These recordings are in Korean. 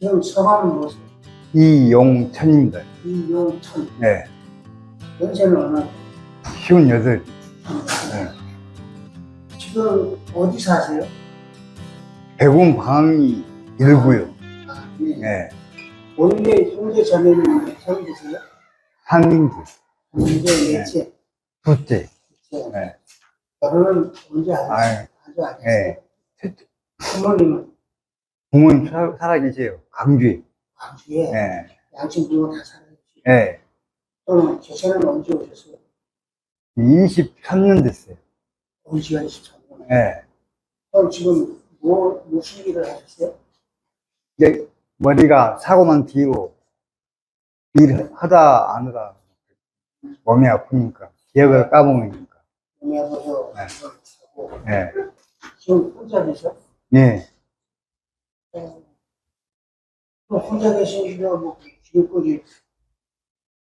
지금 성함은 무엇이에요? 이용천입니다. 이용천. 네. 연세는 얼마? 쉬운 여덟. 지금 어디 사세요? 배군 방이 일구요. 아, 네. 네. 원래 형제 자매는 몇 형제세요? 한민주. 형제 넷째. 둘째. 넷째. 네. 결혼은 언제 하셨어요? 아주 안 네. 부모님은 부모님 살- 살아계세요. 강주에. 광주에 네. 양친 부모 다 살아계시고 네. 또는 제세는 언제 오셨어요? 23년 됐어요. 온 지가 23년. 네. 그럼 지금 뭐, 무슨 일을 하셨어요? 이제 머리가 사고만 뒤로 일하다 안 하다 몸이 아프니까 기억을 까먹으니까. 몸이 아파서 네. 하고 네. 지금 혼자 계셔? 네. 어. 그럼 혼자 계시면 뭐 지금까지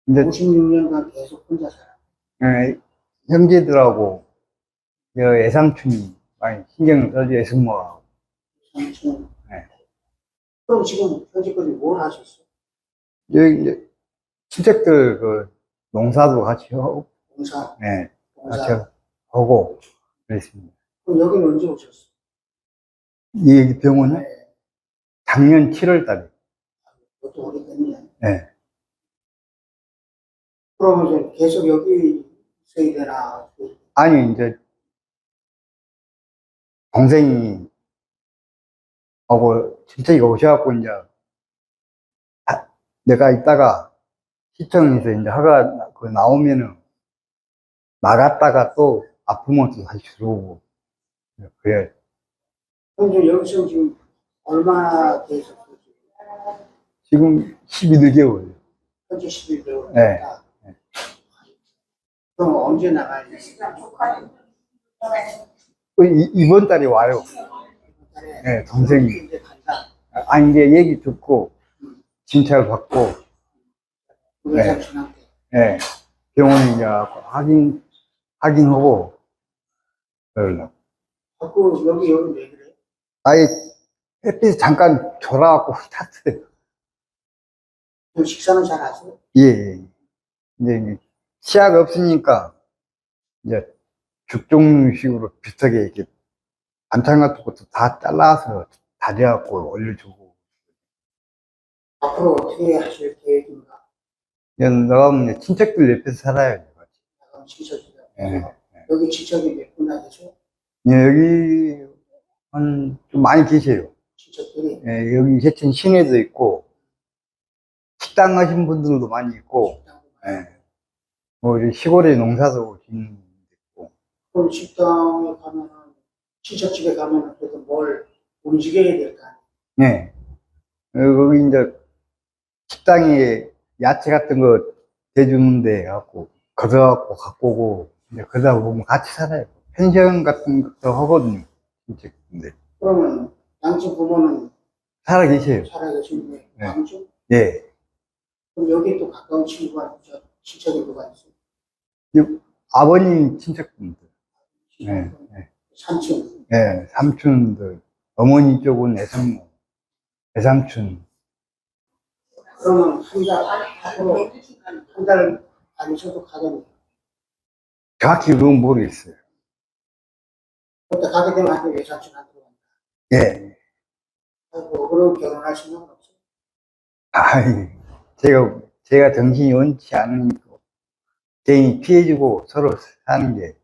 근데 56년간 계속 혼자 살아. 예, 형제들하고 여 애삼촌이 많이 신경을 써줘 애승모하고 삼촌. 네. 그럼 지금 현재까지 뭘 하셨어? 여기 이제 친척들 그 농사도 같이 하고 공사, 네, 같이 공사. 하고 그랬습니다. 그럼 여기는 언제 오셨어? 이 병원은 네. 작년 7월 달에 그것도 오래됐네. 네. 그러면 이제 계속 여기 있어야 되나? 아니 이제 동생이 하고 친척이 오셔갖고 이제 아, 내가 이따가 시청에서 이제 허가 그 나오면은 나갔다가 또 아프면 또 다시 들어오고 그래 그럼 이제 여기서 지금 얼마나 계셨어요? 지금 12개월 현재 11개월. 네. 그럼 언제 나가야 돼? 이번 달에 와요 네, 동생이 이제 간다. 아니 이제 얘기 듣고 진찰 받고 네. 삼촌한테. 예, 병원에 이제 가고 확인, 확인하고, 그러려고. 자꾸 여기 여기 왜 그래? 아예 햇빛 잠깐 졸아갖고 탔어요. 그럼 식사는 잘 하세요? 예, 예. 이제, 치약 없으니까, 이제 죽 종류 식으로 비슷하게 이렇게 반찬 같은 것도 다 잘라서 다져갖고 올려주고. 앞으로 어떻게 하실 계획인가? 이제 나가면 이제 친척들 옆에서. 같이. 나가면 친척이다. 예. 여기 친척이 몇 분나 계세요? 예, 여기, 한, 좀 많이 계세요. 예, 여기 세천 시내도 있고, 식당 하신 분들도 많이 있고, 예. 뭐, 우리 시골에 농사도 짓는 분도 있고, 그럼 식당에 가면은, 친척집에 가면은 그래도 뭘 움직여야 될거 아니에요? 예. 어, 거기 이제 식당에 야채 같은 거 대주는데 갖고, 걷어갖고 갖고 오고, 이제 그러다 보면 같이 살아요. 펜션 같은 것도 하거든요. 진짜. 근데, 그러면 양친 부모는 살아 계세요. 살아계신데 네. 광주? 예. 그럼 여기 또 가까운 친구가 저 친척이 누가 있어요? 아버님 친척분들, 예, 예. 삼촌. 예, 삼촌들, 어머니 쪽은 애삼모, 애삼촌, 그러면 한 달, 앞으로 한달 안에서도 가겠네요. 정확히 그건 모르겠어요. 그때 가게 되면 한테 외삼촌한테. 예. 하고 그럼 결혼할 생각은 없어요. 아이, 제가, 제가 정신이 원치 않으니까, 괜히 피해주고 서로 사는 게